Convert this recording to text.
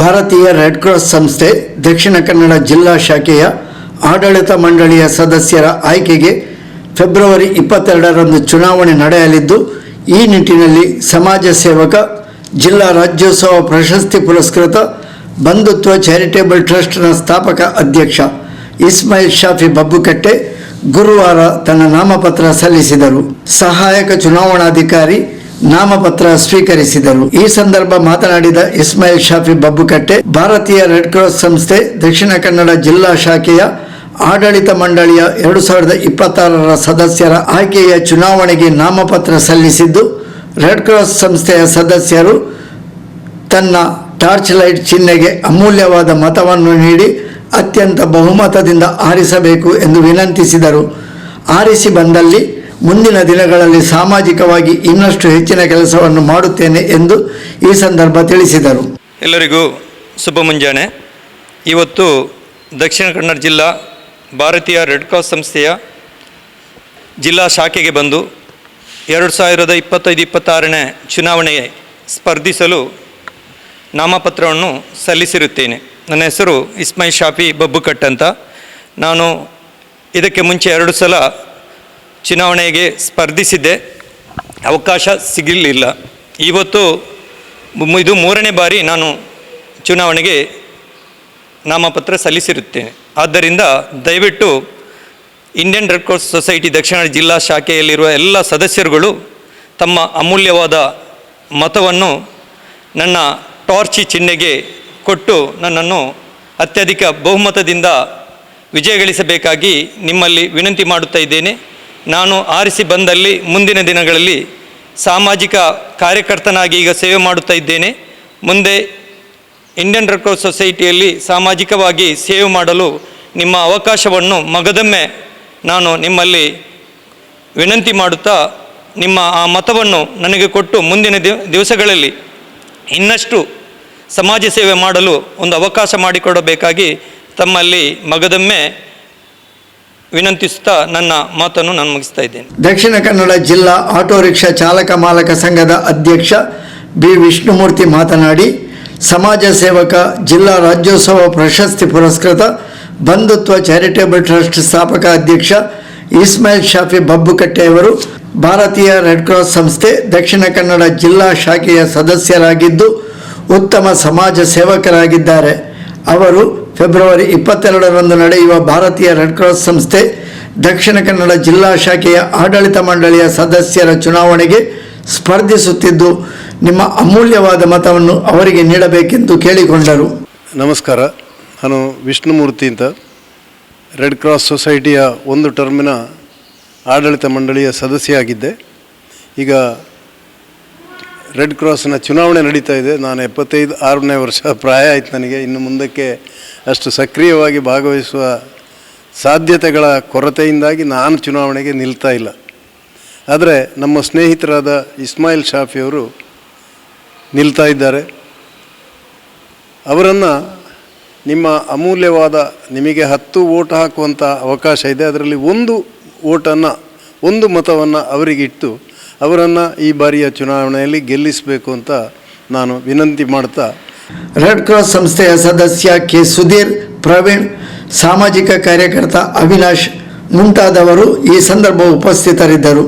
ಭಾರತೀಯ red cross ಸಂಸ್ಥೆ ದಕ್ಷಿಣ ಕನ್ನಡ ಜಿಲ್ಲಾ ಶಾಖೆಯ ಆಡಳಿತ ಮಂಡಳಿಯ ಸದಸ್ಯರ ಆಯ್ಕೆಗೆ ಫೆಬ್ರವರಿ ಇಪ್ಪತ್ತೆರಡರಂದು ಚುನಾವಣೆ ನಡೆಯಲಿದ್ದು, ಈ ನಿಟ್ಟಿನಲ್ಲಿ ಸಮಾಜ ಸೇವಕ, ಜಿಲ್ಲಾ ರಾಜ್ಯೋತ್ಸವ ಪ್ರಶಸ್ತಿ ಪುರಸ್ಕೃತ, ಬಂಧುತ್ವ ಚಾರಿಟೇಬಲ್ ಟ್ರಸ್ಟ್ನ ಸ್ಥಾಪಕ ಅಧ್ಯಕ್ಷ ಇಸ್ಮಾಯಿಲ್ ಶಾಫಿ ಬಬ್ಬುಕಟ್ಟೆ ಗುರುವಾರ ತನ್ನ ನಾಮಪತ್ರ ಸಲ್ಲಿಸಿದರು. ಸಹಾಯಕ ಚುನಾವಣಾಧಿಕಾರಿ ನಾಮಪತ್ರ ಸ್ವೀಕರಿಸಿದರು. ಈ ಸಂದರ್ಭ ಮಾತನಾಡಿದ ಇಸ್ಮಾಯಿಲ್ ಶಾಫಿ ಬಬ್ಬುಕಟ್ಟೆ, ಭಾರತೀಯ ರೆಡ್ ಕ್ರಾಸ್ ಸಂಸ್ಥೆ, ದಕ್ಷಿಣ ಕನ್ನಡ ಜಿಲ್ಲಾ ಶಾಖೆಯ ಆಡಳಿತ ಮಂಡಳಿಯ ಎರಡು ಸಾವಿರದ ಇಪ್ಪತ್ತಾರರ ಸದಸ್ಯರ ಆಯ್ಕೆಯ ಚುನಾವಣೆಗೆ ನಾಮಪತ್ರ ಸಲ್ಲಿಸಿದ್ದು, ರೆಡ್ ಕ್ರಾಸ್ ಸಂಸ್ಥೆಯ ಸದಸ್ಯರು ತನ್ನ ಟಾರ್ಚ್ ಲೈಟ್ ಚಿಹ್ನೆಗೆ ಅಮೂಲ್ಯವಾದ ಮತವನ್ನು ನೀಡಿ ಅತ್ಯಂತ ಬಹುಮತದಿಂದ ಆರಿಸಬೇಕು ಎಂದು ವಿನಂತಿಸಿದರು. ಆರಿಸಿ ಬಂದಲ್ಲಿ ಮುಂದಿನ ದಿನಗಳಲ್ಲಿ ಸಾಮಾಜಿಕವಾಗಿ ಇನ್ನಷ್ಟು ಹೆಚ್ಚಿನ ಕೆಲಸವನ್ನು ಮಾಡುತ್ತೇನೆ ಎಂದು ಈ ಸಂದರ್ಭ ತಿಳಿಸಿದರು. ಎಲ್ಲರಿಗೂ ಶುಭ ಮುಂಜಾನೆ. ಇವತ್ತು ದಕ್ಷಿಣ ಕನ್ನಡ ಜಿಲ್ಲಾ ಭಾರತೀಯ ರೆಡ್ ಕ್ರಾಸ್ ಸಂಸ್ಥೆಯ ಜಿಲ್ಲಾ ಶಾಖೆಗೆ ಬಂದು ಎರಡು ಸಾವಿರದ ಇಪ್ಪತ್ತೈದು ಇಪ್ಪತ್ತಾರನೇ ಚುನಾವಣೆಗೆ ಸ್ಪರ್ಧಿಸಲು ನಾಮಪತ್ರವನ್ನು ಸಲ್ಲಿಸಿರುತ್ತೇನೆ. ನನ್ನ ಹೆಸರು ಇಸ್ಮೈ ಶಾಫಿ ಬಬ್ಬುಕಟ್ ಅಂತ ನಾನು ಇದಕ್ಕೆ ಮುಂಚೆ ಎರಡು ಸಲ ಚುನಾವಣೆಗೆ ಸ್ಪರ್ಧಿಸಿದ್ದೆ. ಅವಕಾಶ ಸಿಗಲಿಲ್ಲ. ಇವತ್ತು ಇದು ಮೂರನೇ ಬಾರಿ ನಾನು ಚುನಾವಣೆಗೆ ನಾಮಪತ್ರ ಸಲ್ಲಿಸಿರುತ್ತೇನೆ. ಆದ್ದರಿಂದ ದಯವಿಟ್ಟು ಇಂಡಿಯನ್ ರೆಡ್ ಕ್ರಾಸ್ ಸೊಸೈಟಿ ದಕ್ಷಿಣ ಜಿಲ್ಲಾ ಶಾಖೆಯಲ್ಲಿರುವ ಎಲ್ಲ ಸದಸ್ಯರುಗಳು ತಮ್ಮ ಅಮೂಲ್ಯವಾದ ಮತವನ್ನು ನನ್ನ ಟಾರ್ಚಿ ಚಿಹ್ನೆಗೆ ಕೊಟ್ಟು ನನ್ನನ್ನು ಅತ್ಯಧಿಕ ಬಹುಮತದಿಂದ ವಿಜಯಗಳಿಸಬೇಕಾಗಿ ನಿಮ್ಮಲ್ಲಿ ವಿನಂತಿ ಮಾಡುತ್ತಾ ಇದ್ದೇನೆ. ನಾನು ಆರಿಸಿ ಬಂದಲ್ಲಿ ಮುಂದಿನ ದಿನಗಳಲ್ಲಿ ಸಾಮಾಜಿಕ ಕಾರ್ಯಕರ್ತನಾಗಿ ಈಗ ಸೇವೆ ಮಾಡುತ್ತಾ ಇದ್ದೇನೆ. ಮುಂದೆ ಇಂಡಿಯನ್ ರೆಡ್ ಸೊಸೈಟಿಯಲ್ಲಿ ಸಾಮಾಜಿಕವಾಗಿ ಸೇವೆ ಮಾಡಲು ನಿಮ್ಮ ಅವಕಾಶವನ್ನು ಮಗದೊಮ್ಮೆ ನಾನು ನಿಮ್ಮಲ್ಲಿ ವಿನಂತಿ ಮಾಡುತ್ತಾ, ನಿಮ್ಮ ಆ ಮತವನ್ನು ನನಗೆ ಕೊಟ್ಟು ಮುಂದಿನ ದಿವ ದಿವಸಗಳಲ್ಲಿ ಇನ್ನಷ್ಟು ಸಮಾಜ ಸೇವೆ ಮಾಡಲು ಒಂದು ಅವಕಾಶ ಮಾಡಿಕೊಡಬೇಕಾಗಿ ತಮ್ಮಲ್ಲಿ ಮಗದೊಮ್ಮೆ ವಿನಂತಿಸುತ್ತಾ ನನ್ನ ಮಾತನ್ನು ನಾನು ಮುಗಿಸ್ತಾ ಇದ್ದೇನೆ. ದಕ್ಷಿಣ ಕನ್ನಡ ಜಿಲ್ಲಾ ಆಟೋ ರಿಕ್ಷಾ ಚಾಲಕ ಮಾಲಕ ಸಂಘದ ಅಧ್ಯಕ್ಷ ಬಿ. ವಿಷ್ಣುಮೂರ್ತಿ ಮಾತನಾಡಿ, ಸಮಾಜ ಸೇವಕ, ಜಿಲ್ಲಾ ರಾಜ್ಯೋತ್ಸವ ಪ್ರಶಸ್ತಿ ಪುರಸ್ಕೃತ ಬಂಧುತ್ವ ಚಾರಿಟೇಬಲ್ ಟ್ರಸ್ಟ್ ಸ್ಥಾಪಕ ಅಧ್ಯಕ್ಷ ಇಸ್ಮಾಯಿಲ್ ಶಾಫಿ ಬಬ್ಬುಕಟ್ಟೆಯವರು ಭಾರತೀಯ ರೆಡ್ ಕ್ರಾಸ್ ಸಂಸ್ಥೆ ದಕ್ಷಿಣ ಕನ್ನಡ ಜಿಲ್ಲಾ ಶಾಖೆಯ ಸದಸ್ಯರಾಗಿದ್ದು, ಉತ್ತಮ ಸಮಾಜ ಸೇವಕರಾಗಿದ್ದಾರೆ. ಅವರು ಫೆಬ್ರವರಿ ಇಪ್ಪತ್ತೆರಡರಂದು ನಡೆಯುವ ಭಾರತೀಯ ರೆಡ್ ಕ್ರಾಸ್ ಸಂಸ್ಥೆ ದಕ್ಷಿಣ ಕನ್ನಡ ಜಿಲ್ಲಾ ಶಾಖೆಯ ಆಡಳಿತ ಮಂಡಳಿಯ ಸದಸ್ಯರ ಚುನಾವಣೆಗೆ ಸ್ಪರ್ಧಿಸುತ್ತಿದ್ದು ನಿಮ್ಮ ಅಮೂಲ್ಯವಾದ ಮತವನ್ನು ಅವರಿಗೆ ನೀಡಬೇಕೆಂದು ಕೇಳಿಕೊಂಡರು. ನಮಸ್ಕಾರ. ನಾನು ವಿಷ್ಣುಮೂರ್ತಿ ಅಂತ. ರೆಡ್ ಕ್ರಾಸ್ ಸೊಸೈಟಿಯ ಒಂದು ಟರ್ಮಿನ ಆಡಳಿತ ಮಂಡಳಿಯ ಸದಸ್ಯ ಆಗಿದ್ದೆ ಈಗ ರೆಡ್ ಕ್ರಾಸ್ನ ಚುನಾವಣೆ ನಡೀತಾ ಇದೆ. ನಾನು ಎಪ್ಪತ್ತೈದು, ಆರನೇ ವರ್ಷ ಪ್ರಾಯ ಆಯಿತು ನನಗೆ. ಇನ್ನು ಮುಂದಕ್ಕೆ ಅಷ್ಟು ಸಕ್ರಿಯವಾಗಿ ಭಾಗವಹಿಸುವ ಸಾಧ್ಯತೆಗಳ ಕೊರತೆಯಿಂದಾಗಿ ನಾನು ಚುನಾವಣೆಗೆ ನಿಲ್ತಾ ಇಲ್ಲ. ಆದರೆ ನಮ್ಮ ಸ್ನೇಹಿತರಾದ ಇಸ್ಮಾಯಿಲ್ ಶಾಫಿಯವರು ನಿಲ್ತಾ ಇದ್ದಾರೆ. ಅವರನ್ನು ನಿಮ್ಮ ಅಮೂಲ್ಯವಾದ ನಿಮಗೆ ಹತ್ತು ಓಟ್ ಹಾಕುವಂಥ ಅವಕಾಶ ಇದೆ. ಅದರಲ್ಲಿ ಒಂದು ಓಟನ್ನು ಒಂದು ಮತವನ್ನು ಅವರಿಗಿಟ್ಟು ಅವರನ್ನು ಈ ಬಾರಿಯ ಚುನಾವಣೆಯಲ್ಲಿ ಗೆಲ್ಲಿಸಬೇಕು ಅಂತ ನಾನು ವಿನಂತಿ ಮಾಡ್ತಾ ರೆಡ್ ಕ್ರಾಸ್ ಸಂಸ್ಥೆಯ ಸದಸ್ಯ ಕೆ ಸುಧೀರ್ ಪ್ರವೀಣ್ ಸಾಮಾಜಿಕ ಕಾರ್ಯಕರ್ತ ಅವಿನಾಶ್ ಮುಂತಾದವರು ಈ ಸಂದರ್ಭ ಉಪಸ್ಥಿತರಿದ್ದರು.